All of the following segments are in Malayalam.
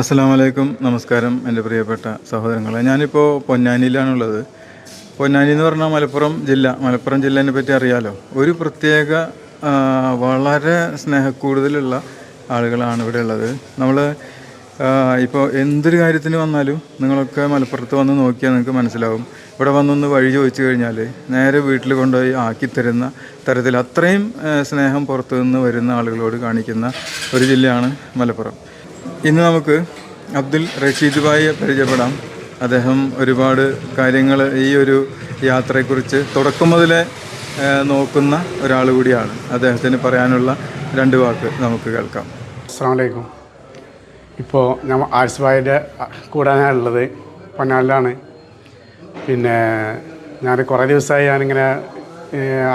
അസ്സലാമലൈക്കും. നമസ്കാരം എന്റെ പ്രിയപ്പെട്ട സഹോദരങ്ങളെ. ഞാനിപ്പോൾ പൊന്നാനിയിലാണുള്ളത്. പൊന്നാനി എന്ന് പറഞ്ഞാൽ മലപ്പുറം ജില്ല. മലപ്പുറം ജില്ലേനെ പറ്റി അറിയാലോ? ഒരു പ്രത്യേക വളരെ സ്നേഹക്കൂടുതലുള്ള ആളുകളാണ് ഇവിടെ ഉള്ളത്. നമ്മൾ ഇപ്പോൾ എന്തൊരു കാര്യത്തിന് വന്നാലും നിങ്ങളൊക്കെ മലപ്പുറത്ത് വന്ന് നോക്കിയാൽ നിങ്ങൾക്ക് മനസ്സിലാവും. ഇവിടെ വന്നൊന്ന് വഴി ചോദിച്ചു കഴിഞ്ഞാൽ നേരെ വീട്ടിൽ കൊണ്ടുപോയി ആക്കിത്തരുന്ന തരത്തിൽ അത്രയും സ്നേഹം പുറത്തു നിന്ന് വരുന്ന ആളുകളോട് കാണിക്കുന്ന ഒരു ജില്ലയാണ് മലപ്പുറം. ഇന്ന് നമുക്ക് അബ്ദുൽ റഷീദ് ഭായിയെ പരിചയപ്പെടാം. അദ്ദേഹം ഒരുപാട് കാര്യങ്ങൾ ഈ ഒരു യാത്രയെക്കുറിച്ച് തുടക്കം മുതലേ നോക്കുന്ന ഒരാൾ കൂടിയാണ്. അദ്ദേഹത്തിന് പറയാനുള്ള രണ്ട് വാക്ക് നമുക്ക് കേൾക്കാം. അസ്സാം വലൈക്കും ഇപ്പോൾ ഞാൻ ആരിസ് ഭായിയുടെ കൂടാനുള്ളത് പൊന്നാലിലാണ് പിന്നെ ഞാൻ കുറേ ദിവസമായി ഞാനിങ്ങനെ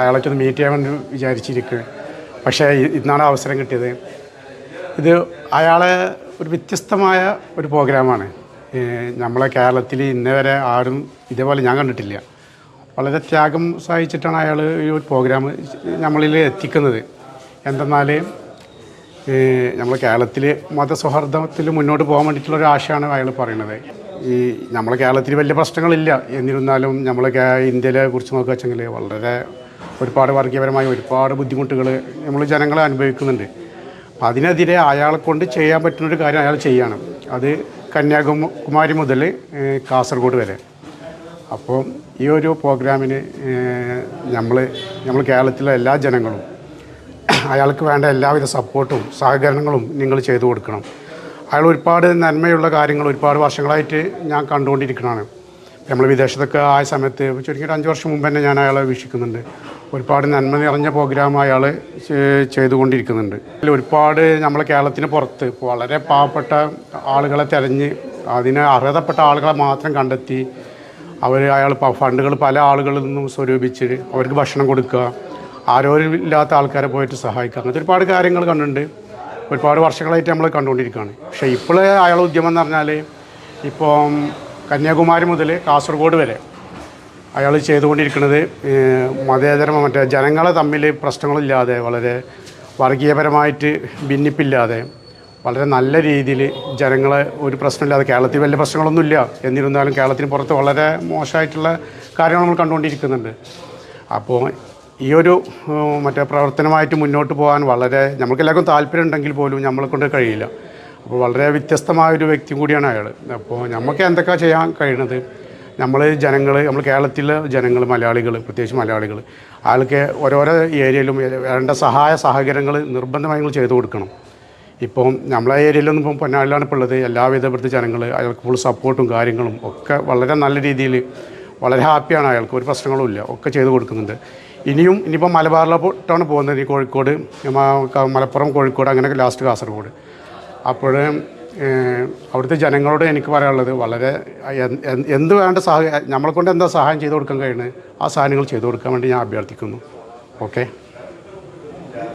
അയാളൊക്കെ ഒന്ന് മീറ്റ് ചെയ്യാൻ വേണ്ടി വിചാരിച്ചിരിക്കുക പക്ഷേ ഇന്നാണ് അവസരം കിട്ടിയത്. ഇത് അയാളെ ഒരു വ്യത്യസ്തമായ ഒരു പ്രോഗ്രാമാണ്. നമ്മളെ കേരളത്തിൽ ഇന്നേ വരെ ആരും ഇതേപോലെ ഞാൻ കണ്ടിട്ടില്ല. വളരെ ത്യാഗം സഹിച്ചിട്ടാണ് അയാൾ ഈ ഒരു പ്രോഗ്രാം നമ്മളിൽ എത്തിക്കുന്നത്. എന്തെന്നാൽ നമ്മൾ കേരളത്തിൽ മതസൗഹാർദ്ദത്തിൽ മുന്നോട്ട് പോകാൻ വേണ്ടിയിട്ടുള്ള ഒരു ആശയമാണ് അയാൾ പറയുന്നത്. ഈ നമ്മളെ കേരളത്തിൽ വലിയ പ്രശ്നങ്ങളില്ല. എന്നിരുന്നാലും നമ്മൾ ഇന്ത്യയിലെ കുറിച്ച് നോക്കുക വെച്ചെങ്കിൽ വളരെ ഒരുപാട് വർഗീയപരമായ ഒരുപാട് ബുദ്ധിമുട്ടുകൾ നമ്മൾ ജനങ്ങളെ അനുഭവിക്കുന്നുണ്ട്. അപ്പം അതിനെതിരെ അയാളെ കൊണ്ട് ചെയ്യാൻ പറ്റുന്ന ഒരു കാര്യം അയാൾ ചെയ്യണം. അത് കന്യാകുമാരി മുതൽ കാസർഗോഡ് വരെ. അപ്പോൾ ഈ ഒരു പ്രോഗ്രാമിന് നമ്മൾ നമ്മൾ കേരളത്തിലെ എല്ലാ ജനങ്ങളും അയാൾക്ക് വേണ്ട എല്ലാവിധ സപ്പോർട്ടും സഹകരണങ്ങളും നിങ്ങൾ ചെയ്തു കൊടുക്കണം. അയാൾ ഒരുപാട് നന്മയുള്ള കാര്യങ്ങൾ ഒരുപാട് വർഷങ്ങളായിട്ട് ഞാൻ കണ്ടുകൊണ്ടിരിക്കുന്നതാണ്. നമ്മൾ വിദേശത്തൊക്കെ ആയ സമയത്ത് ചുരുങ്ങിയിട്ട് അഞ്ച് വർഷം മുമ്പ് തന്നെ ഞാൻ അയാളെ വീക്ഷിക്കുന്നുണ്ട്. ഒരുപാട് നന്മ നിറഞ്ഞ പ്രോഗ്രാം അയാൾ ചെയ്തുകൊണ്ടിരിക്കുന്നുണ്ട്. അതിൽ ഒരുപാട് നമ്മളെ കേരളത്തിന് പുറത്ത് വളരെ പാവപ്പെട്ട ആളുകളെ തിരഞ്ഞ് അതിന് അർഹതപ്പെട്ട ആളുകളെ മാത്രം കണ്ടെത്തി അവർ അയാൾ ഫണ്ടുകൾ പല ആളുകളിൽ നിന്നും സ്വരൂപിച്ച് അവർക്ക് ഭക്ഷണം കൊടുക്കുക ആരോഗ്യമില്ലാത്ത ആൾക്കാരെ പോയിട്ട് സഹായിക്കുക. അങ്ങനത്തെ ഒരുപാട് കാര്യങ്ങൾ കണ്ടിട്ടുണ്ട്. ഒരുപാട് വർഷങ്ങളായിട്ട് നമ്മൾ കണ്ടുകൊണ്ടിരിക്കുകയാണ്. പക്ഷേ ഇപ്പോൾ അയാളുടെ ഉദ്യമം എന്ന് പറഞ്ഞാൽ ഇപ്പം കന്യാകുമാരി മുതൽ കാസർഗോഡ് വരെ അയാൾ ചെയ്തുകൊണ്ടിരിക്കുന്നത് മതേതരമോ മതേതര മറ്റേ ജനങ്ങളെ തമ്മിൽ പ്രശ്നങ്ങളില്ലാതെ വളരെ വർഗീയപരമായിട്ട് ഭിന്നിപ്പില്ലാതെ വളരെ നല്ല രീതിയിൽ ജനങ്ങളെ ഒരു പ്രശ്നമില്ലാതെ കേരളത്തിൽ വലിയ പ്രശ്നങ്ങളൊന്നുമില്ല എന്നിരുന്നാലും കേരളത്തിന് പുറത്ത് വളരെ മോശമായിട്ടുള്ള കാര്യങ്ങൾ നമ്മൾ കണ്ടുകൊണ്ടിരിക്കുന്നുണ്ട്. അപ്പോൾ ഈ ഒരു മറ്റേ പ്രവർത്തനമായിട്ട് മുന്നോട്ട് പോകാൻ വളരെ നമുക്ക് എല്ലാവർക്കും താല്പര്യം ഉണ്ടെങ്കിൽ പോലും നമ്മളെ കൊണ്ട് കഴിയില്ല. അപ്പോൾ വളരെ വ്യത്യസ്തമായ ഒരു വ്യക്തി കൂടിയാണ് അയാൾ. അപ്പോൾ നമുക്ക് എന്തൊക്കെ ചെയ്യാൻ കഴിയുന്നത്? നമ്മൾ ജനങ്ങൾ നമ്മൾ കേരളത്തിലെ ജനങ്ങൾ മലയാളികൾ പ്രത്യേകിച്ച് മലയാളികൾ ആൾക്ക് ഓരോരോ ഏരിയയിലും വേണ്ട സഹായ സഹകരണങ്ങൾ നിർബന്ധമായി നിങ്ങൾ ചെയ്തു കൊടുക്കണം. ഇപ്പം നമ്മളെ ഏരിയയിലൊന്നും ഇപ്പം പൊന്നാളിലാണ് ഇപ്പോൾ ഉള്ളത്. എല്ലാവിധ ഇവിടുത്തെ ജനങ്ങൾ അയാൾക്ക് ഫുൾ സപ്പോർട്ടും കാര്യങ്ങളും ഒക്കെ വളരെ നല്ല രീതിയിൽ വളരെ ഹാപ്പിയാണ് അയാൾക്ക്. ഒരു പ്രശ്നങ്ങളും ഇല്ല. ഒക്കെ ചെയ്തു കൊടുക്കുന്നുണ്ട്. ഇനിയും ഇനിയിപ്പോൾ മലബാറിലോട്ടാണ് പോകുന്നത്. ഈ കോഴിക്കോട് മലപ്പുറം കോഴിക്കോട് അങ്ങനെ ലാസ്റ്റ് കാസർഗോഡ്. അപ്പോൾ അവിടുത്തെ ജനങ്ങളോട് എനിക്ക് പറയാനുള്ളത് വളരെ എന്ത് വേണ്ട സഹായം നമ്മളെ കൊണ്ട് എന്താ സഹായം ചെയ്തു കൊടുക്കാൻ കഴിയുന്നത് ആ സാധനങ്ങൾ ചെയ്തു കൊടുക്കാൻ വേണ്ടി ഞാൻ അഭ്യർത്ഥിക്കുന്നു. ഓക്കെ?